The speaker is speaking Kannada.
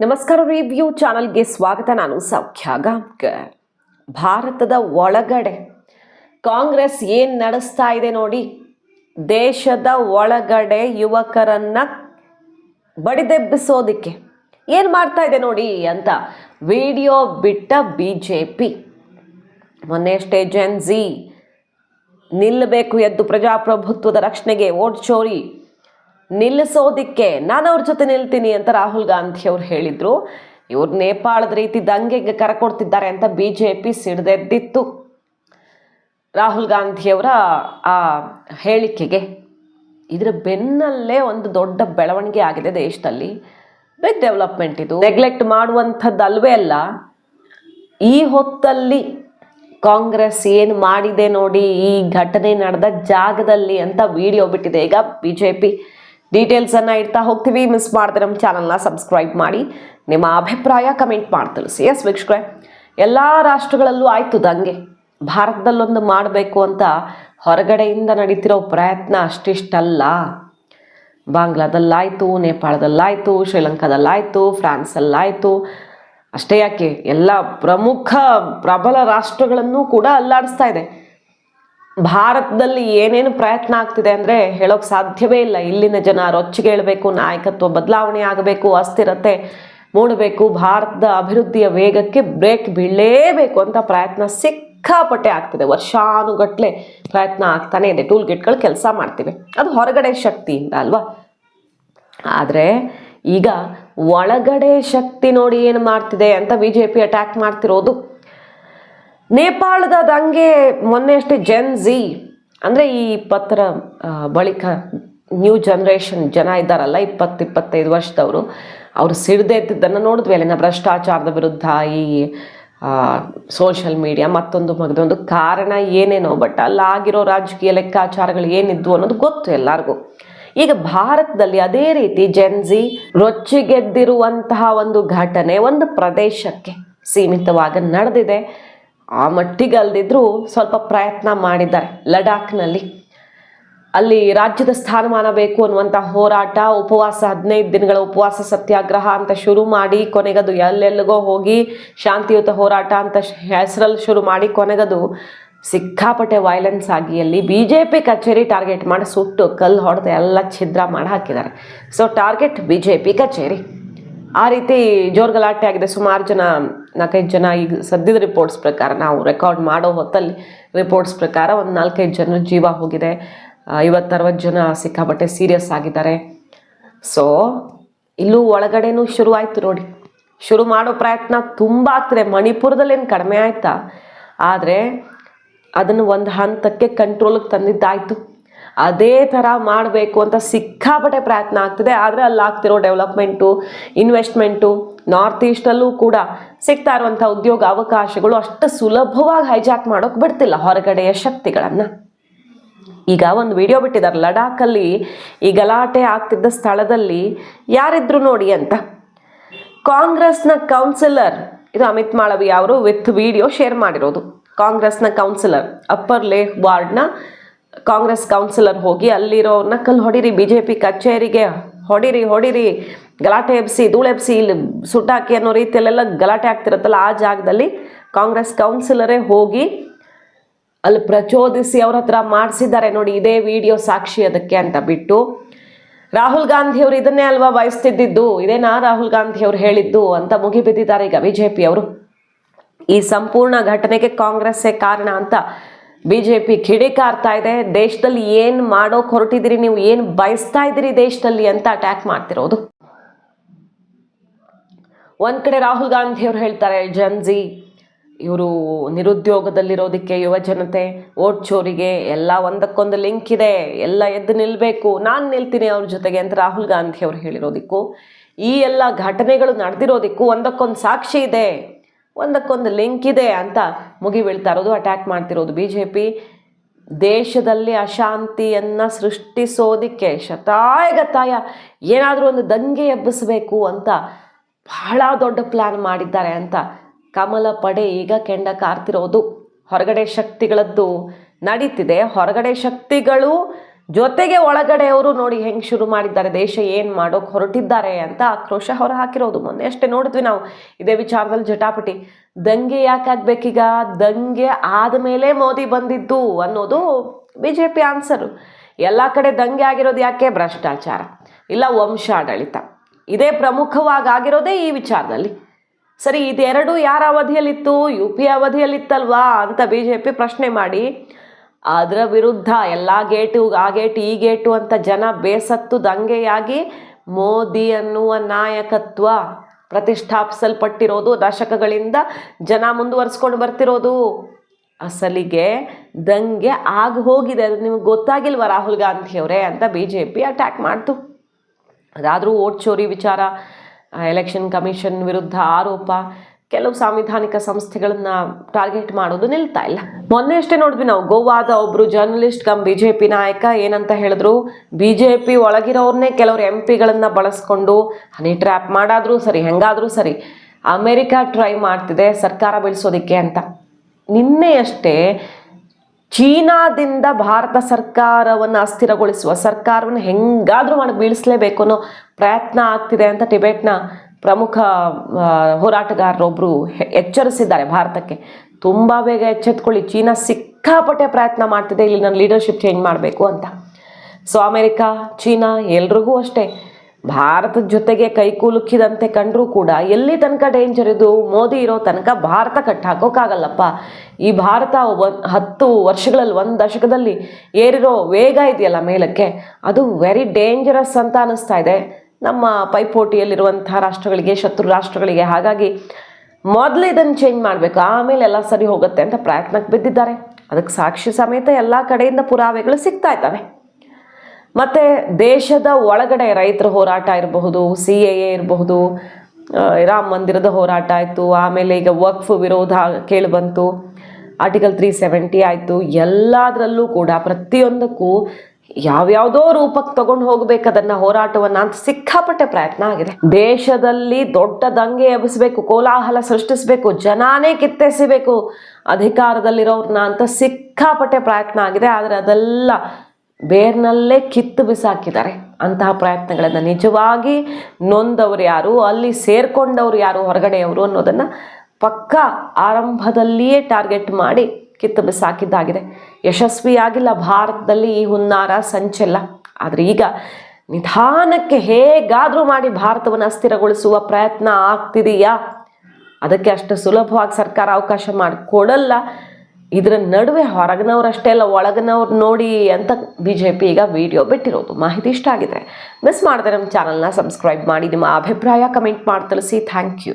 ನಮಸ್ಕಾರ ರಿವ್ಯೂ ಚಾನಲ್ಗೆ ಸ್ವಾಗತ. ನಾನು ಸೌಖ್ಯ ಗಾಂಕರ್ ಭಾರತದ ಒಳಗಡೆ ಕಾಂಗ್ರೆಸ್ ಏನು ನಡೆಸ್ತಾ ಇದೆ ನೋಡಿ. ದೇಶದ ಒಳಗಡೆ ಯುವಕರನ್ನ ಬಡಿದೆಬ್ಬಿಸೋದಿಕ್ಕೆ ಏನು ಮಾಡ್ತಾ ಇದೆ ನೋಡಿ ಅಂತ ವಿಡಿಯೋ ಬಿಟ್ಟ ಬಿ ಜೆ ಪಿ ಮೊನ್ನೆಯಷ್ಟೇ ಜೆನ್ ಜಿ ನಿಲ್ಲಬೇಕು ಎದ್ದು ಪ್ರಜಾಪ್ರಭುತ್ವದ ರಕ್ಷಣೆಗೆ ಓಟ್ ಚೋರಿ ನಿಲ್ಲಿಸೋದಿಕ್ಕೆ ನಾನು ಅವ್ರ ಜೊತೆ ನಿಲ್ತೀನಿ ಅಂತ ರಾಹುಲ್ ಗಾಂಧಿ ಅವ್ರು ಹೇಳಿದ್ರು. ಇವ್ರು ನೇಪಾಳದ ರೀತಿ ದಂಗೆಗೆ ಕರಕೊಡ್ತಿದ್ದಾರೆ ಅಂತ ಬಿ ಜೆ ಪಿ ಸಿಡ್ದೆದ್ದಿತ್ತು. ರಾಹುಲ್ ಗಾಂಧಿಯವರ ಆ ಹೇಳಿಕೆಗೆ ಇದರ ಬೆನ್ನಲ್ಲೇ ಒಂದು ದೊಡ್ಡ ಬೆಳವಣಿಗೆ ಆಗಿದೆ ದೇಶದಲ್ಲಿ. ಬಿಗ್ ಡೆವಲಪ್ಮೆಂಟ್ ಇದು. ನೆಗ್ಲೆಕ್ಟ್ ಮಾಡುವಂಥದ್ದು ಅಲ್ವೇ ಅಲ್ಲ, ಈ ಹೊತ್ತಲ್ಲಿ ಕಾಂಗ್ರೆಸ್ ಏನು ಮಾಡಿದೆ ನೋಡಿ, ಈ ಘಟನೆ ನಡೆದ ಜಾಗದಲ್ಲಿ ಅಂತ ವಿಡಿಯೋ ಬಿಟ್ಟಿದೆ. ಈಗ ಬಿ ಜೆ ಪಿ ಡೀಟೇಲ್ಸನ್ನು ಇಡ್ತಾ ಹೋಗ್ತೀವಿ. ಮಿಸ್ ಮಾಡಿದ್ರೆ ನಮ್ಮ ಚಾನಲ್ನ ಸಬ್ಸ್ಕ್ರೈಬ್ ಮಾಡಿ. ನಿಮ್ಮ ಅಭಿಪ್ರಾಯ ಕಮೆಂಟ್ ಮಾಡಿ ತಿಳಿಸಿ. ಎಸ್ ವೀಕ್ಷಕರೇ, ಎಲ್ಲ ರಾಷ್ಟ್ರಗಳಲ್ಲೂ ಆಯಿತು ದಂಗೆ ಭಾರತದಲ್ಲೊಂದು ಮಾಡಬೇಕು ಅಂತ ಹೊರಗಡೆಯಿಂದ ನಡೀತಿರೋ ಪ್ರಯತ್ನ ಅಷ್ಟಿಷ್ಟಲ್ಲ. ಬಾಂಗ್ಲಾದಲ್ಲಾಯಿತು, ನೇಪಾಳದಲ್ಲಾಯಿತು, ಶ್ರೀಲಂಕಾದಲ್ಲಾಯಿತು, ಫ್ರಾನ್ಸಲ್ಲಾಯಿತು. ಅಷ್ಟೇ ಯಾಕೆ, ಎಲ್ಲ ಪ್ರಮುಖ ಪ್ರಬಲ ರಾಷ್ಟ್ರಗಳನ್ನು ಕೂಡ ಅಲ್ಲಾಡಿಸ್ತಾ ಇದೆ. ಭಾರತದಲ್ಲಿ ಏನೇನು ಪ್ರಯತ್ನ ಆಗ್ತಿದೆ ಅಂದರೆ ಹೇಳೋಕೆ ಸಾಧ್ಯವೇ ಇಲ್ಲ. ಇಲ್ಲಿನ ಜನ ರೊಚ್ಚಿಗೇಳಬೇಕು ನಾಯಕತ್ವ ಬದಲಾವಣೆ ಆಗಬೇಕು, ಅಸ್ಥಿರತೆ ಮೂಡಬೇಕು, ಭಾರತದ ಅಭಿವೃದ್ಧಿಯ ವೇಗಕ್ಕೆ ಬ್ರೇಕ್ ಬೀಳಲೇಬೇಕು ಅಂತ ಪ್ರಯತ್ನ ಸಿಕ್ಕಾಪಟ್ಟೆ ಆಗ್ತಿದೆ. ವರ್ಷಾನುಗಟ್ಲೆ ಪ್ರಯತ್ನ ಆಗ್ತಾನೆ ಇದೆ. ಟೂಲ್ ಗಿಟ್ಗಳು ಕೆಲಸ ಮಾಡ್ತೀವಿ. ಅದು ಹೊರಗಡೆ ಶಕ್ತಿಯಿಂದ ಅಲ್ವಾ? ಆದರೆ ಈಗ ಒಳಗಡೆ ಶಕ್ತಿ ನೋಡಿ ಏನು ಮಾಡ್ತಿದೆ ಅಂತ ಬಿ ಅಟ್ಯಾಕ್ ಮಾಡ್ತಿರೋದು ನೇಪಾಳದ ದಂಗೆ ಮೊನ್ನೆ ಅಷ್ಟೇ ಜೆನ್ ಝಿ ಅಂದರೆ ಈ ಇಪ್ಪತ್ತರ ಬಳಿಕ ನ್ಯೂ ಜನ್ರೇಷನ್ ಜನ ಇದ್ದಾರಲ್ಲ, ಇಪ್ಪತ್ತು, ಇಪ್ಪತ್ತೈದು ವರ್ಷದವರು, ಅವರು ಸಿಡ್ದೆದ್ದನ್ನು ನೋಡಿದ್ವಿ. ಅಲ್ಲಿನ ಭ್ರಷ್ಟಾಚಾರದ ವಿರುದ್ಧ ಈ ಸೋಷಿಯಲ್ ಮೀಡಿಯಾ ಮತ್ತೊಂದು ಮಗದೊಂದು ಕಾರಣ ಏನೇನೋ ಬಟ್ ಅಲ್ಲಾಗಿರೋ ರಾಜಕೀಯ ಲೆಕ್ಕಾಚಾರಗಳು ಏನಿದ್ವು ಅನ್ನೋದು ಗೊತ್ತು ಎಲ್ಲರಿಗೂ. ಈಗ ಭಾರತದಲ್ಲಿ ಅದೇ ರೀತಿ ಜೆನ್ಜಿ ರೊಚ್ಚಿಗೆದ್ದಿರುವಂತಹ ಒಂದು ಘಟನೆ ಒಂದು ಪ್ರದೇಶಕ್ಕೆ ಸೀಮಿತವಾಗಿ ನಡೆದಿದೆ. ಆ ಮಟ್ಟಿಗೆ ಅಲ್ದಿದ್ರೂ ಸ್ವಲ್ಪ ಪ್ರಯತ್ನ ಮಾಡಿದ್ದಾರೆ ಲಡಾಖ್ನಲ್ಲಿ. ಅಲ್ಲಿ ರಾಜ್ಯದ ಸ್ಥಾನಮಾನ ಬೇಕು ಅನ್ನುವಂಥ ಹೋರಾಟ, ಉಪವಾಸ, ಹದಿನೈದು ದಿನಗಳ ಉಪವಾಸ ಸತ್ಯಾಗ್ರಹ ಅಂತ ಶುರು ಮಾಡಿ ಕೊನೆಗದು ಎಲ್ಲೆಲ್ಲಿಗೋ ಹೋಗಿ ಶಾಂತಿಯುತ ಹೋರಾಟ ಅಂತ ಹೆಸರಲ್ಲಿ ಶುರು ಮಾಡಿ ಕೊನೆಗದು ಸಿಕ್ಕಾಪಟ್ಟೆ ವೈಲೆನ್ಸ್ ಆಗಿ ಅಲ್ಲಿ ಬಿ ಜೆ ಪಿ ಕಚೇರಿ ಟಾರ್ಗೆಟ್ ಮಾಡಿ ಸುಟ್ಟು ಕಲ್ಲು ಹೊಡೆದು ಎಲ್ಲ ಛಿದ್ರ ಮಾಡಿ ಹಾಕಿದ್ದಾರೆ. So target B J P ಕಚೇರಿ. ಆ ರೀತಿ ಜೋರ್ ಗಲಾಟೆ ಆಗಿದೆ. ಸುಮಾರು ಜನ, ನಾಲ್ಕೈದು ಜನ ಈಗ ಸದ್ಯದ ರಿಪೋರ್ಟ್ಸ್ ಪ್ರಕಾರ, ನಾವು ರೆಕಾರ್ಡ್ ಮಾಡೋ ಹೊತ್ತಲ್ಲಿ ರಿಪೋರ್ಟ್ಸ್ ಪ್ರಕಾರ ಒಂದು ನಾಲ್ಕೈದು ಜನ ಜೀವ ಹೋಗಿದೆ. ಐವತ್ತರವತ್ತು ಜನ ಸಿಕ್ಕಾಪಟ್ಟೆ ಸೀರಿಯಸ್ ಆಗಿದ್ದಾರೆ. ಸೊ ಇಲ್ಲೂ ಒಳಗಡೆನೂ ಶುರು ಆಯಿತು ನೋಡಿ. ಶುರು ಮಾಡೋ ಪ್ರಯತ್ನ ತುಂಬ ಆಗ್ತದೆ. ಮಣಿಪುರದಲ್ಲೇನು ಕಡಿಮೆ ಆಯ್ತಾ? ಆದರೆ ಅದನ್ನು ಒಂದು ಹಂತಕ್ಕೆ ಕಂಟ್ರೋಲಿಗೆ ತಂದಿದ್ದಾಯಿತು. ಅದೇ ಥರ ಮಾಡಬೇಕು ಅಂತ ಸಿಕ್ಕಾಪಟ್ಟೆ ಪ್ರಯತ್ನ ಆಗ್ತಿದೆ. ಆದರೆ ಅಲ್ಲಿ ಆಗ್ತಿರೋ ಡೆವಲಪ್ಮೆಂಟು, ಇನ್ವೆಸ್ಟ್ಮೆಂಟು, ನಾರ್ತ್ ಈಸ್ಟಲ್ಲೂ ಕೂಡ ಸಿಗ್ತಾ ಇರುವಂಥ ಉದ್ಯೋಗ ಅವಕಾಶಗಳು ಅಷ್ಟು ಸುಲಭವಾಗಿ ಹೈಜಾಕ್ ಮಾಡೋಕೆ ಬಿಡ್ತಿಲ್ಲ ಹೊರಗಡೆಯ ಶಕ್ತಿಗಳನ್ನು. ಈಗ ಒಂದು ವಿಡಿಯೋ ಬಿಟ್ಟಿದ್ದಾರೆ ಲಡಾಖಲ್ಲಿ ಈ ಗಲಾಟೆ ಆಗ್ತಿದ್ದ ಸ್ಥಳದಲ್ಲಿ ಯಾರಿದ್ರು ನೋಡಿ ಅಂತ. ಕಾಂಗ್ರೆಸ್ನ ಕೌನ್ಸಿಲರ್, ಇದು ಅಮಿತ್ ಮಾಳವಿ ಅವರು ವಿತ್ ವಿಡಿಯೋ ಶೇರ್ ಮಾಡಿರೋದು. ಕಾಂಗ್ರೆಸ್ನ ಕೌನ್ಸಿಲರ್ ಅಪ್ಪರ್ ಲೇಹ್ ವಾರ್ಡ್ನ ಕಾಂಗ್ರೆಸ್ ಕೌನ್ಸಿಲರ್ ಹೋಗಿ ಅಲ್ಲಿರೋ ಕಲ್ಲು ಹೊಡಿರಿ ಬಿ ಜೆ ಪಿ ಕಚೇರಿಗೆ ಹೊಡಿರಿ ಹೊಡಿರಿ, ಗಲಾಟೆ ಎಬ್ಸಿ ಧೂಳೆಬ್ಸಿ ಇಲ್ಲಿ ಸುಟ್ಟಾಕಿ ಅನ್ನೋ ರೀತಿಯಲ್ಲೆಲ್ಲ ಗಲಾಟೆ ಆಗ್ತಿರತ್ತಲ್ಲ, ಆ ಜಾಗದಲ್ಲಿ ಕಾಂಗ್ರೆಸ್ ಕೌನ್ಸಿಲರೇ ಹೋಗಿ ಅಲ್ಲಿ ಪ್ರಚೋದಿಸಿ ಅವ್ರ ಹತ್ರ ಮಾಡಿಸಿದ್ದಾರೆ ನೋಡಿ, ಇದೇ ವಿಡಿಯೋ ಸಾಕ್ಷಿ ಅದಕ್ಕೆ ಅಂತ ಬಿಟ್ಟು. ರಾಹುಲ್ ಗಾಂಧಿ ಅವರು ಇದನ್ನೇ ಅಲ್ವಾ ಬಯಸ್ತಿದ್ದಿದ್ದು? ಇದೇನಾ ರಾಹುಲ್ ಗಾಂಧಿ ಅವರು ಹೇಳಿದ್ದು ಅಂತ ಮುಗಿಬಿದ್ದಿದ್ದಾರೆ ಈಗ ಬಿ ಜೆ ಅವರು. ಈ ಸಂಪೂರ್ಣ ಘಟನೆಗೆ ಕಾಂಗ್ರೆಸ್ಸೇ ಕಾರಣ ಅಂತ ಬಿ ಜೆ ಪಿ ಕಿಡಿಕಾರ್ತಾ ಇದೆ. ದೇಶದಲ್ಲಿ ಏನು ಮಾಡೋಕೆ ಹೊರಟಿದ್ದೀರಿ? ನೀವು ಏನು ಬಯಸ್ತಾ ಇದ್ದೀರಿ ದೇಶದಲ್ಲಿ ಅಂತ ಅಟ್ಯಾಕ್ ಮಾಡ್ತಿರೋದು? ಒಂದ್ ಕಡೆ ರಾಹುಲ್ ಗಾಂಧಿ ಅವರು ಹೇಳ್ತಾರೆ ಜನ್ಜಿ ಇವರು ನಿರುದ್ಯೋಗದಲ್ಲಿರೋದಕ್ಕೆ ಯುವ ಜನತೆ ಓಟ್ ಚೋರಿಗೆ ಎಲ್ಲ ಒಂದಕ್ಕೊಂದು ಲಿಂಕ್ ಇದೆ, ಎಲ್ಲ ಎದ್ದು ನಿಲ್ಲಬೇಕು ನಾನು ನಿಲ್ತೀನಿ ಅವ್ರ ಜೊತೆಗೆ ಅಂತ ರಾಹುಲ್ ಗಾಂಧಿ ಅವರು ಹೇಳಿರೋದಕ್ಕೂ. ಈ ಎಲ್ಲ ಘಟನೆಗಳು ನಡೆದಿರೋದಕ್ಕೂ ಒಂದಕ್ಕೊಂದು ಸಾಕ್ಷಿ ಇದೆ. ಒಂದಕ್ಕೊಂದು ಲಿಂಕ್ ಇದೆ ಅಂತ ಮುಗಿ ಬೀಳ್ತಾ ಇರೋದು, ಅಟ್ಯಾಕ್ ಮಾಡ್ತಿರೋದು ಬಿ ಜೆ ಪಿ ದೇಶದಲ್ಲಿ ಅಶಾಂತಿಯನ್ನು ಸೃಷ್ಟಿಸೋದಕ್ಕೆ ಶತಾಯಗತಾಯ ಏನಾದರೂ ಒಂದು ದಂಗೆ ಎಬ್ಬಿಸಬೇಕು ಅಂತ ಬಹಳ ದೊಡ್ಡ ಪ್ಲ್ಯಾನ್ ಮಾಡಿದ್ದಾರೆ ಅಂತ ಕಮಲ ಪಡೆ ಈಗ ಕೆಂಡ ಕಾರ್ತಿರೋದು. ಹೊರಗಡೆ ಶಕ್ತಿಗಳದ್ದು ನಡೀತಿದೆ. ಹೊರಗಡೆ ಶಕ್ತಿಗಳು ಜೊತೆಗೆ ಒಳಗಡೆ ಅವರು ನೋಡಿ ಹೆಂಗೆ ಶುರು ಮಾಡಿದ್ದಾರೆ, ದೇಶ ಏನು ಮಾಡೋಕೆ ಹೊರಟಿದ್ದಾರೆ ಅಂತ ಆಕ್ರೋಶ ಹೊರ ಹಾಕಿರೋದು. ಮೊನ್ನೆ ಅಷ್ಟೇ ನೋಡಿದ್ವಿ ನಾವು, ಇದೇ ವಿಚಾರದಲ್ಲಿ ಜಟಾಪಟಿ. ದಂಗೆ ಯಾಕೆ ಆಗ್ಬೇಕೀಗ? ದಂಗೆ ಆದಮೇಲೆ ಮೋದಿ ಬಂದಿದ್ದು ಅನ್ನೋದು ಬಿ ಜೆ ಪಿ ಆನ್ಸರು. ಎಲ್ಲ ಕಡೆ ದಂಗೆ ಆಗಿರೋದು ಯಾಕೆ? ಭ್ರಷ್ಟಾಚಾರ. ಇಲ್ಲ ವಂಶಾಡಳಿತ ಇದೇ ಪ್ರಮುಖವಾಗಿ ಆಗಿರೋದೇ ಈ ವಿಚಾರದಲ್ಲಿ. ಸರಿ, ಇದೆರಡು ಯಾರ ಅವಧಿಯಲ್ಲಿತ್ತು? ಯು ಪಿ ಅವಧಿಯಲ್ಲಿತ್ತಲ್ವಾ ಅಂತ ಬಿ ಜೆ ಪಿ ಪ್ರಶ್ನೆ ಮಾಡಿ ಅದರ ವಿರುದ್ಧ ಎಲ್ಲ ಗೇಟು, ಆ ಗೇಟು, ಈ ಗೇಟು ಅಂತ ಜನ ಬೇಸತ್ತು ದಂಗೆಯಾಗಿ ಮೋದಿ ಅನ್ನುವ ನಾಯಕತ್ವ ಪ್ರತಿಷ್ಠಾಪಿಸಲ್ಪಟ್ಟಿರೋದು, ದಶಕಗಳಿಂದ ಜನ ಮುಂದುವರಿಸ್ಕೊಂಡು ಬರ್ತಿರೋದು. ಅಸಲಿಗೆ ದಂಗೆ ಆಗಿ ಹೋಗಿದೆ. ಅದು ನಿಮ್ಗೆ ಗೊತ್ತಾಗಿಲ್ವ ರಾಹುಲ್ ಗಾಂಧಿಯವರೇ ಅಂತ ಬಿ ಜೆ ಪಿ ಅಟ್ಯಾಕ್ ಮಾಡ್ತು. ಅದಾದರೂ ಓಟ್ ಚೋರಿ ವಿಚಾರ, ಎಲೆಕ್ಷನ್ ಕಮಿಷನ್ ವಿರುದ್ಧ ಆರೋಪ ಕೆಲವು ಸಾಂವಿಧಾನಿಕ ಸಂಸ್ಥೆಗಳನ್ನ ಟಾರ್ಗೆಟ್ ಮಾಡೋದು ನಿಲ್ತಾ ಇಲ್ಲ. ಮೊನ್ನೆ ಅಷ್ಟೇ ನೋಡಿದ್ವಿ ನಾವು, ಗೋವಾದ ಒಬ್ರು ಜರ್ನಲಿಸ್ಟ್ ಕಮ್ ಬಿಜೆಪಿ ನಾಯಕ ಏನಂತ ಹೇಳಿದ್ರು, ಬಿಜೆಪಿ ಒಳಗಿರೋರ್ನೇ ಕೆಲವರು ಎಂ ಪಿಗಳನ್ನ ಬಳಸ್ಕೊಂಡು ಹನಿ ಟ್ರ್ಯಾಪ್ ಮಾಡಾದ್ರೂ ಸರಿ, ಹೆಂಗಾದ್ರೂ ಸರಿ, ಅಮೆರಿಕ ಟ್ರೈ ಮಾಡ್ತಿದೆ, ಸರ್ಕಾರ ಬೆಳೆಸೋದಿಕ್ಕೆ ಅಂತ. ನಿನ್ನೆಯಷ್ಟೇ ಚೀನಾದಿಂದ ಭಾರತ ಸರ್ಕಾರವನ್ನು ಅಸ್ಥಿರಗೊಳಿಸುವ ಸರ್ಕಾರವನ್ನು ಹೆಂಗಾದ್ರೂ ಮಾಡಿ ಬೀಳಿಸಲೇಬೇಕು ಅನ್ನೋ ಪ್ರಯತ್ನ ಆಗ್ತಿದೆ ಅಂತ ಟಿಬೆಟ್ನ ಪ್ರಮುಖ ಹೋರಾಟಗಾರರೊಬ್ಬರು ಎಚ್ಚರಿಸಿದ್ದಾರೆ ಭಾರತಕ್ಕೆ. ತುಂಬ ಬೇಗ ಎಚ್ಚೆತ್ಕೊಳ್ಳಿ. ಚೀನಾ ಸಿಕ್ಕಾಪಟ್ಟೆ ಪ್ರಯತ್ನ ಮಾಡ್ತಿದೆ, ಇಲ್ಲಿ ನನ್ನ ಲೀಡರ್ಶಿಪ್ ಚೇಂಜ್ ಮಾಡಬೇಕು ಅಂತ. ಸೊ ಅಮೇರಿಕಾ, ಚೀನಾ ಎಲ್ರಿಗೂ ಅಷ್ಟೇ. ಭಾರತದ ಜೊತೆಗೆ ಕೈಕೂಲುಕ್ಕಿದಂತೆ ಕಂಡರೂ ಕೂಡ ಎಲ್ಲಿ ತನಕ ಡೇಂಜರ್ ಇದು ಮೋದಿ ಇರೋ ತನಕ ಭಾರತ ಕಟ್ಟಾಕೋಕ್ಕಾಗಲ್ಲಪ್ಪ. ಈ ಭಾರತ ಒನ್, ಹತ್ತು ವರ್ಷಗಳಲ್ಲಿ ಒಂದು ದಶಕದಲ್ಲಿ ಏರಿರೋ ವೇಗ ಇದೆಯಲ್ಲ ಮೇಲಕ್ಕೆ? ಅದು ವೆರಿ ಡೇಂಜರಸ್ ಅಂತ ಅನ್ನಿಸ್ತಾ ಇದೆ. ನಮ್ಮ ಪೈಪೋಟಿಯಲ್ಲಿರುವಂತಹ ರಾಷ್ಟ್ರಗಳಿಗೆ, ಶತ್ರು ರಾಷ್ಟ್ರಗಳಿಗೆ ಹಾಗಾಗಿ ಮೊದಲು ಇದನ್ನು ಚೇಂಜ್ ಮಾಡಬೇಕು. ಆಮೇಲೆ ಎಲ್ಲ ಸರಿ ಹೋಗುತ್ತೆ ಅಂತ ಪ್ರಯತ್ನಕ್ಕೆ ಬಿದ್ದಿದ್ದಾರೆ. ಅದಕ್ಕೆ ಸಾಕ್ಷಿ ಸಮೇತ ಎಲ್ಲ ಕಡೆಯಿಂದ ಪುರಾವೆಗಳು ಸಿಗ್ತಾ ಇದ್ದಾವೆ. ಮತ್ತು ದೇಶದ ಒಳಗಡೆ ರೈತರ ಹೋರಾಟ ಇರಬಹುದು, ಸಿ ಎ ಎ ಇರಬಹುದು ರಾಮ ಮಂದಿರದ ಹೋರಾಟ ಆಯಿತು, ಆಮೇಲೆ ಈಗ ವಕ್ಫ್ ವಿರೋಧ ಕೇಳಿಬಂತು ಆರ್ಟಿಕಲ್ ತ್ರೀ ಸೆವೆಂಟಿ ಆಯಿತು, ಎಲ್ಲದರಲ್ಲೂ ಕೂಡ ಪ್ರತಿಯೊಂದಕ್ಕೂ ಯಾವ್ಯಾವುದೋ ರೂಪಕ್ಕೆ ತಗೊಂಡು ಹೋಗ್ಬೇಕು ಅದನ್ನ ಹೋರಾಟವನ್ನ ಅಂತ ಸಿಕ್ಕಾಪಟ್ಟೆ ಪ್ರಯತ್ನ ಆಗಿದೆ. ದೇಶದಲ್ಲಿ ದೊಡ್ಡ ದಂಗೆ ಎಬ್ಬಿಸ್ಬೇಕು, ಕೋಲಾಹಲ ಸೃಷ್ಟಿಸ್ಬೇಕು, ಜನಾನೇ ಕಿತ್ತೆಸಿಬೇಕು ಅಧಿಕಾರದಲ್ಲಿರೋರ್ನ ಅಂತ ಸಿಕ್ಕಾಪಟ್ಟೆ ಪ್ರಯತ್ನ ಆಗಿದೆ. ಆದರೆ ಅದೆಲ್ಲ ಬೇರ್ನಲ್ಲೇ ಕಿತ್ತು ಬಿಸಾಕಿದ್ದಾರೆ. ಅಂತಹ ಪ್ರಯತ್ನಗಳನ್ನ ನಿಜವಾಗಿ ನೊಂದವರು ಯಾರು, ಅಲ್ಲಿ ಸೇರ್ಕೊಂಡವರು ಯಾರು ಹೊರಗಡೆಯವರು ಅನ್ನೋದನ್ನು ಪಕ್ಕ ಆರಂಭದಲ್ಲಿಯೇ ಟಾರ್ಗೆಟ್ ಮಾಡಿ ಕಿತ್ತು ಬಿಸಾಕಿದ್ದಾಗಿದೆ. ಯಶಸ್ವಿಯಾಗಿಲ್ಲ ಭಾರತದಲ್ಲಿ ಈ ಹುನ್ನಾರ ಸಂಚೆಲ್ಲ. ಆದರೆ ಈಗ ನಿಧಾನಕ್ಕೆ ಹೇಗಾದರೂ ಮಾಡಿ ಭಾರತವನ್ನು ಅಸ್ಥಿರಗೊಳಿಸುವ ಪ್ರಯತ್ನ ಆಗ್ತಿದೆಯಾ? ಅದಕ್ಕೆ ಅಷ್ಟು ಸುಲಭವಾಗಿ ಸರ್ಕಾರ ಅವಕಾಶ ಮಾಡಿಕೊಡಲ್ಲ. ಇದರ ನಡುವೆ ಹೊರಗಿನವ್ರಷ್ಟೇ ಅಲ್ಲ ಒಳಗಿನವ್ರು ನೋಡಿ ಅಂತ ಬಿ ಜೆ ಪಿ ಈಗ ವಿಡಿಯೋ ಬಿಟ್ಟಿರೋದು. ಮಾಹಿತಿ ಇಷ್ಟ ಆಗಿದೆ. ಮಿಸ್ ಮಾಡಿದೆ ನಮ್ಮ ಚಾನಲ್ನ ಸಬ್ಸ್ಕ್ರೈಬ್ ಮಾಡಿ, ನಿಮ್ಮ ಅಭಿಪ್ರಾಯ ಕಮೆಂಟ್ ಮಾಡಿ ತಿಳಿಸಿ. Thank you.